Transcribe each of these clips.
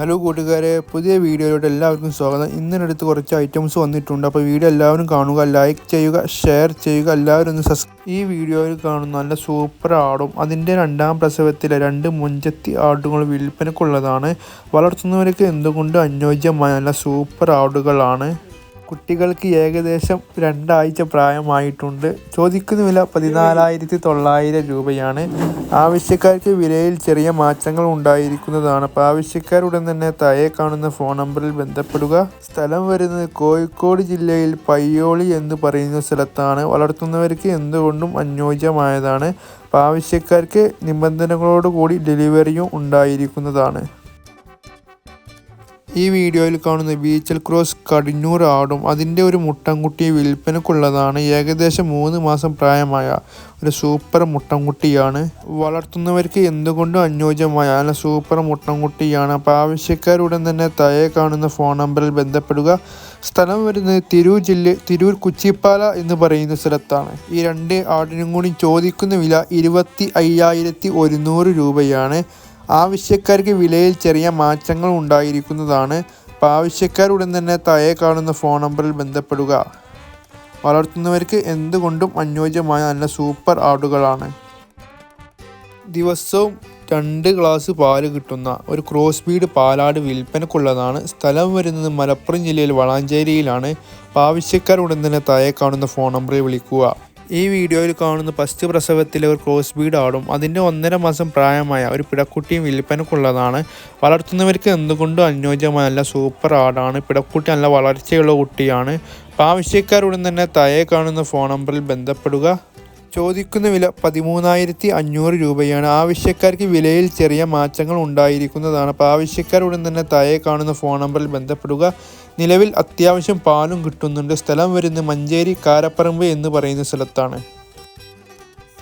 Hello കൂട്ടുകാരെ പുതിയ വീഡിയോയിലോട്ട് എല്ലാവർക്കും സ്വാഗതം. ഇന്നിനടുത്ത് കുറച്ച് ഐറ്റംസ് വന്നിട്ടുണ്ട്. അപ്പോൾ വീഡിയോ എല്ലാവരും കാണുക ലൈക്ക് ചെയ്യുക ഷെയർ ചെയ്യുക. എല്ലാവരും ഒന്ന് സബ്സ് ഈ വീഡിയോയിൽ കാണുന്ന നല്ല സൂപ്പർ ആടും അതിന്റെ രണ്ടാം പ്രസവത്തിലെ രണ്ട് മുഞ്ചത്തി ആടുകൾ വിൽപ്പനക്കുള്ളതാണ് വളർത്തുന്നവർക്ക് എന്തുകൊണ്ടും അനുയോജ്യമായ നല്ല സൂപ്പർ ആടുകളാണ്? കുട്ടികൾക്ക് ഏകദേശം രണ്ടാഴ്ച പ്രായമായിട്ടുണ്ട്. ചോദിക്കുന്ന വില പതിനാലായിരത്തി തൊള്ളായിരം രൂപയാണ്. ആവശ്യക്കാർക്ക് വിലയിൽ ചെറിയ മാറ്റങ്ങൾ ഉണ്ടായിരിക്കുന്നതാണ്. അപ്പോൾ ആവശ്യക്കാരുടൻ തന്നെ താഴെ കാണുന്ന ഫോൺ നമ്പറിൽ ബന്ധപ്പെടുക. സ്ഥലം വരുന്നത് കോഴിക്കോട് ജില്ലയിൽ പയ്യോളി എന്ന് പറയുന്ന സ്ഥലത്താണ്. വളർത്തുന്നവർക്ക് എന്തുകൊണ്ടും അനുയോജ്യമായതാണ്. അപ്പോൾ ആവശ്യക്കാർക്ക് നിബന്ധനകളോടുകൂടി ഡെലിവറിയും ഉണ്ടായിരിക്കുന്നതാണ്. ഈ വീഡിയോയിൽ കാണുന്ന ബീച്ചൽ ക്രോസ് കടിഞ്ഞൂർ ആടും അതിന്റെ ഒരു മുട്ടൻകുട്ടിയെ വിൽപ്പനക്കുള്ളതാണ് ഏകദേശം മൂന്ന് മാസം പ്രായമായ ഒരു സൂപ്പർ മുട്ടൻകുട്ടിയാണ്. വളർത്തുന്നവർക്ക് എന്തുകൊണ്ടും അനുയോജ്യമായ അല്ല സൂപ്പർ മുട്ടൻകുട്ടിയാണ്. അപ്പോൾ ആവശ്യക്കാരുടൻ തന്നെ തയെ കാണുന്ന ഫോൺ നമ്പറിൽ ബന്ധപ്പെടുക. സ്ഥലം വരുന്നത് തിരൂർ ജില്ല തിരൂർ കുച്ചിപ്പാല എന്ന് പറയുന്ന സ്ഥലത്താണ്. ഈ രണ്ട് ആടിനും കൂടി ചോദിക്കുന്ന വില ഇരുപത്തി അയ്യായിരത്തി ഒരുന്നൂറ് രൂപയാണ്. ആവശ്യക്കാർക്ക് വിലയിൽ ചെറിയ മാറ്റങ്ങൾ ഉണ്ടായിരിക്കുന്നതാണ്. അപ്പോൾ ആവശ്യക്കാരുടൻ തന്നെ താഴെ കാണുന്ന ഫോൺ നമ്പറിൽ ബന്ധപ്പെടുക. വളർത്തുന്നവർക്ക് എന്തുകൊണ്ടും അനുയോജ്യമായ നല്ല സൂപ്പർ ആടുകളാണ് ദിവസവും രണ്ട് ഗ്ലാസ് പാൽ കിട്ടുന്ന ഒരു ക്രോസ് ബീഡ് പാലാട് വിൽപ്പനക്കുള്ളതാണ്. സ്ഥലം വരുന്നത് മലപ്പുറം ജില്ലയിൽ വളാഞ്ചേരിയിലാണ്. ആവശ്യക്കാർ ആവശ്യക്കാരുടൻ തന്നെ താഴെ കാണുന്ന ഫോൺ നമ്പറിൽ വിളിക്കുക. ഈ വീഡിയോയിൽ കാണുന്ന ഫസ്റ്റ് പ്രസവത്തിലെ ഒരു ക്രോസ് ബീഡ് ആടും അതിന്റെ ഒന്നര മാസം പ്രായമായ ഒരു പിടക്കുട്ടിയും വിൽപ്പനക്കുള്ളതാണ് വളർത്തുന്നവർക്ക് എന്തുകൊണ്ടും അനുയോജ്യമായ നല്ല സൂപ്പർ ആടാണ്. പിടക്കുട്ടി നല്ല വളർച്ചയുള്ള കുട്ടിയാണ്. ആവശ്യക്കാരുടൻ തന്നെ തയെ കാണുന്ന ഫോൺ നമ്പറിൽ ബന്ധപ്പെടുക. ചോദിക്കുന്ന വില പതിമൂന്നായിരത്തി അഞ്ഞൂറ് രൂപയാണ്. ആവശ്യക്കാർക്ക് വിലയിൽ ചെറിയ മാറ്റങ്ങൾ ഉണ്ടായിരിക്കുന്നതാണ്. അപ്പോൾ ആവശ്യക്കാരുടൻ തന്നെ താഴെ കാണുന്ന ഫോൺ നമ്പറിൽ ബന്ധപ്പെടുക. നിലവിൽ അത്യാവശ്യം പാലും കിട്ടുന്നുണ്ട്. സ്ഥലം വരുന്നത് മഞ്ചേരി കാരപ്പറമ്പ് എന്ന് പറയുന്ന സ്ഥലത്താണ്.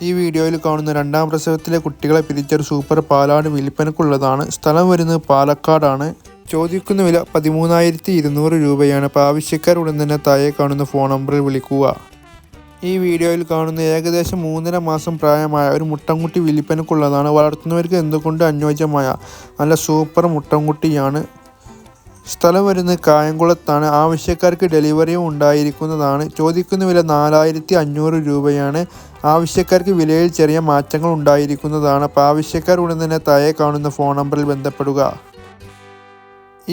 ഈ വീഡിയോയിൽ കാണുന്ന രണ്ടാം പ്രസവത്തിലെ കുട്ടികളെ പിരിച്ചൊരു സൂപ്പർ പാലാട് വിൽപ്പനക്കുള്ളതാണ്. സ്ഥലം വരുന്നത് പാലക്കാടാണ്. ചോദിക്കുന്ന വില പതിമൂന്നായിരത്തി ഇരുന്നൂറ് രൂപയാണ് അപ്പോൾ ആവശ്യക്കാരുടൻ തന്നെ താഴെ കാണുന്ന ഫോൺ നമ്പറിൽ വിളിക്കുക. ഈ വീഡിയോയിൽ കാണുന്ന ഏകദേശം മൂന്നര മാസം പ്രായമായ ഒരു മുട്ടൻകുട്ടി വിൽപ്പനക്കുള്ളതാണ് വളർത്തുന്നവർക്ക് എന്തുകൊണ്ട് അനുയോജ്യമായ നല്ല സൂപ്പർ മുട്ടൻകുട്ടിയാണ്? സ്ഥലം വരുന്നത് കായംകുളത്താണ്. ആവശ്യക്കാർക്ക് ഡെലിവറിയും ഉണ്ടായിരിക്കുന്നതാണ്. ചോദിക്കുന്ന വില നാലായിരത്തി അഞ്ഞൂറ് രൂപയാണ്. ആവശ്യക്കാർക്ക് വിലയിൽ ചെറിയ മാറ്റങ്ങൾ ഉണ്ടായിരിക്കുന്നതാണ്. അപ്പോൾ ആവശ്യക്കാർ ഉടൻ തന്നെ താഴെ കാണുന്ന ഫോൺ നമ്പറിൽ ബന്ധപ്പെടുക.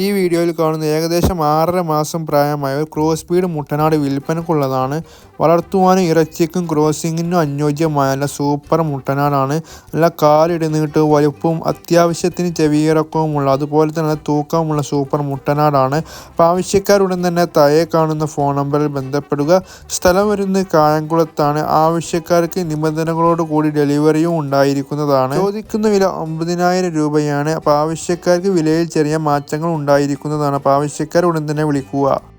ഈ വീഡിയോയിൽ കാണുന്ന ഏകദേശം ആറര മാസം പ്രായമായ ഒരു ക്രോസ് സ്പീഡ് മുട്ടനാട് വിൽപ്പനക്കുള്ളതാണ്. വളർത്തുവാനും ഇറച്ചിക്കും ക്രോസിങ്ങിനും അനുയോജ്യമായ നല്ല സൂപ്പർ മുട്ടനാടാണ്. നല്ല കാലിടുന്നിട്ട് വലുപ്പവും അത്യാവശ്യത്തിന് ചെവിയിറക്കവുമുള്ള അതുപോലെ തന്നെ തൂക്കമുള്ള സൂപ്പർ മുട്ടനാടാണ്. അപ്പോൾ ആവശ്യക്കാരുടൻ തന്നെ താഴെ കാണുന്ന ഫോൺ നമ്പറിൽ ബന്ധപ്പെടുക. സ്ഥലം വരുന്നത് കായംകുളത്താണ്. ആവശ്യക്കാർക്ക് നിബന്ധനകളോട് കൂടി ഡെലിവറിയും ഉണ്ടായിരിക്കുന്നതാണ്. ചോദിക്കുന്ന വില ഒമ്പതിനായിരം രൂപയാണ്. അപ്പോൾ ആവശ്യക്കാർക്ക് വിലയിൽ ചെറിയ മാറ്റങ്ങൾ ഉണ്ടായിരിക്കുന്നതാണ്. അപ്പോൾ ആവശ്യക്കാർ ഉടൻ തന്നെ വിളിക്കുക.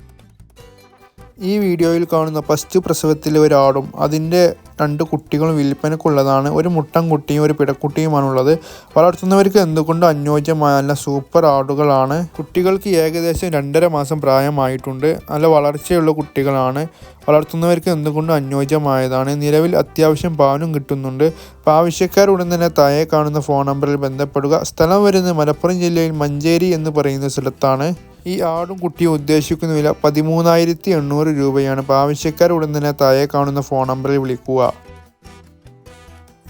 ഈ വീഡിയോയിൽ കാണുന്ന ഫസ്റ്റ് പ്രസവത്തിലെ ഒരാടും അതിന്റെ രണ്ട് കുട്ടികളും വിൽപ്പനക്കുള്ളതാണ് ഒരു മുട്ടൻ കുട്ടിയും ഒരു പിടക്കുട്ടിയുമാണുള്ളത്. വളർത്തുന്നവർക്ക് എന്തുകൊണ്ടും അനുയോജ്യമായ നല്ല സൂപ്പർ ആടുകളാണ്. കുട്ടികൾക്ക് ഏകദേശം രണ്ടര മാസം പ്രായമായിട്ടുണ്ട്. നല്ല വളർച്ചയുള്ള കുട്ടികളാണ്. വളർത്തുന്നവർക്ക് എന്തുകൊണ്ടും അനുയോജ്യമായതാണ്. നിലവിൽ അത്യാവശ്യം പാലും കിട്ടുന്നുണ്ട്. അപ്പോൾ ആവശ്യക്കാർ ഉടൻ തന്നെ താഴെ കാണുന്ന ഫോൺ നമ്പറിൽ ബന്ധപ്പെടുക. സ്ഥലം വരുന്നത് മലപ്പുറം ജില്ലയിൽ മഞ്ചേരി എന്ന് പറയുന്ന സ്ഥലത്താണ്. ഈ ആടും കുട്ടിയും ഉദ്ദേശിക്കുന്ന വില പതിമൂന്നായിരത്തി എണ്ണൂറ് രൂപയാണ്. അപ്പോൾ ആവശ്യക്കാർ ഉടൻ തന്നെ താഴെ കാണുന്ന ഫോൺ നമ്പറിൽ വിളിക്കുക.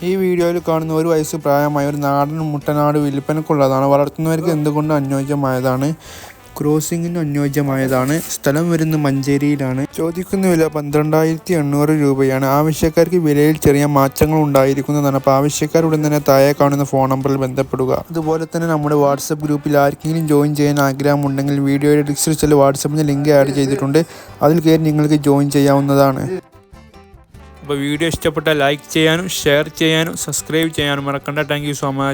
ഈ വീഡിയോയിൽ കാണുന്ന ഒരു വയസ്സ് പ്രായമായ ഒരു നാടൻ മുട്ടനാട് വിൽപ്പനക്കുള്ളതാണ് വളർത്തുന്നവർക്ക് എന്തുകൊണ്ട് അനുയോജ്യമായതാണ്? ക്രോസിങ്ങിന് അനുയോജ്യമായതാണ്. സ്ഥലം വരുന്ന മഞ്ചേരിയിലാണ്. ചോദിക്കുന്ന വില പന്ത്രണ്ടായിരത്തി എണ്ണൂറ് രൂപയാണ്. ആവശ്യക്കാർക്ക് വിലയിൽ ചെറിയ മാറ്റങ്ങൾ ഉണ്ടായിരിക്കുന്നതാണ്. അപ്പോൾ ആവശ്യക്കാർ ഉടൻ തന്നെ താഴെ കാണുന്ന ഫോൺ നമ്പറിൽ ബന്ധപ്പെടുക. അതുപോലെ തന്നെ നമ്മുടെ വാട്സപ്പ് ഗ്രൂപ്പിൽ ആർക്കെങ്കിലും ജോയിൻ ചെയ്യാൻ ആഗ്രഹമുണ്ടെങ്കിൽ വീഡിയോയുടെ ഡിസ്ക്രിപ്ഷനിൽ വാട്സപ്പിന് ലിങ്ക് ആഡ് ചെയ്തിട്ടുണ്ട്. അതിൽ കയറി നിങ്ങൾക്ക് ജോയിൻ ചെയ്യാവുന്നതാണ്. അപ്പോൾ വീഡിയോ ഇഷ്ടപ്പെട്ടാൽ ലൈക്ക് ചെയ്യാനും ഷെയർ ചെയ്യാനും സബ്സ്ക്രൈബ് ചെയ്യാനും മറക്കണ്ട. Thank so much.